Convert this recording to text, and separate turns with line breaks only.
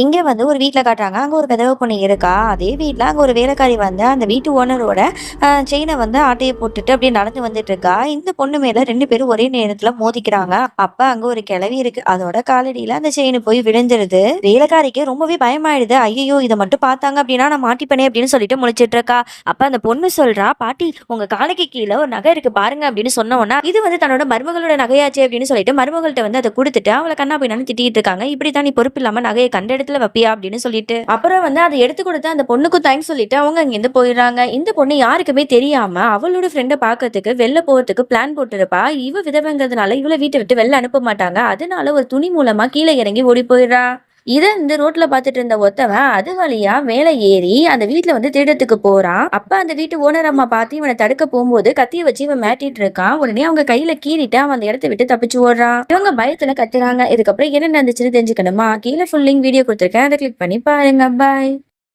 இங்க வந்து ஒரு வீட்டில் காட்டுறாங்க. அங்க ஒரு விதவை பொண்ணு இருக்கா? அதே வீட்டில் அங்க ஒரு வேலைக்காரி வந்து அந்த வீட்டு ஓனரோட செயினை வந்து ஆட்டையை போட்டுட்டு அப்படியே நடந்து வந்துட்டு இருக்கா இந்த பொண்ணு மேல ரெண்டு பேரும் ஒரே நேரத்துல மோதிக்கிறாங்க. அப்ப அங்க ஒரு கிளவி இருக்கு. அதோட காலடியில அந்த செயின் போய் விழுந்துருது. வேலைக்காரிக்கு ரொம்பவே பயமாயிடுது. ஐயோ இதை மட்டும் பார்த்தாங்க அப்படின்னா நான் மாட்டிப்பனே அப்படின்னு சொல்லிட்டு முழிச்சிட்டு இருக்கா அப்ப அந்த பொண்ணு சொல்றா பாட்டி உங்க காலைக்கு கீழே ஒரு நகை இருக்கு பாருங்க அப்படின்னு சொன்ன இது வந்து தன்னோட மருமகளோட நகையாச்சு அப்படின்னு சொல்லிட்டு மருமகள்கிட்ட வந்து அதை கொடுத்துட்டு அவளை கண்ணா போயினாலும் திட்டிட்டு இருக்காங்க இப்படி தான் நீ பொறுப்பு இல்லாம நகையை கண்டு இடத்துல வைப்பியா அப்படின்னு சொல்லிட்டு. அப்புறம் வந்து அதை எடுத்து கொடுத்து அந்த பொண்ணுக்கும் தேங்க்ஸ் சொல்லிட்டு அவங்க அங்கிருந்து போயிடுறாங்க. இந்த பொண்ணு யாருக்குமே தெரியாம அவளோட ஃப்ரெண்டை பார்க்கறதுக்கு வெளில போறதுக்கு பிளான் போட்டிருப்பா. இவ விதவைங்கிறதுனால இவளை வீட்டை விட்டு வெளில அனுப்ப மாட்டாங்க. அதனால ஒரு துணி மூலமா கீழே இறங்கி ஓடி போயிடுறா. இதை இந்த ரோட்ல பார்த்துட்டு இருந்த ஒருத்தவன் அது வழியா மேலே ஏறி அந்த வீட்டுல வந்து திருடத்துக்கு போறான். அப்ப அந்த வீட்டு ஓனர் அம்மா பார்த்து இவனை தடுக்க போகும்போது கத்திய வச்சு இவன் மாட்டிட்டு இருக்கான். உடனே அவங்க கையில கீறிட்டு அவன் அந்த இடத்த விட்டு தப்பிச்சு ஓடுறான். இவங்க பயத்துல கத்துறாங்க. இதுக்கப்புறம் என்ன நடந்துச்சுன்னு தெரிஞ்சுக்கணுமா? கீழே ஃபுல்லிங் வீடியோ கொடுத்துருக்கேன். அதை கிளிக் பண்ணி பாருங்க. பாய்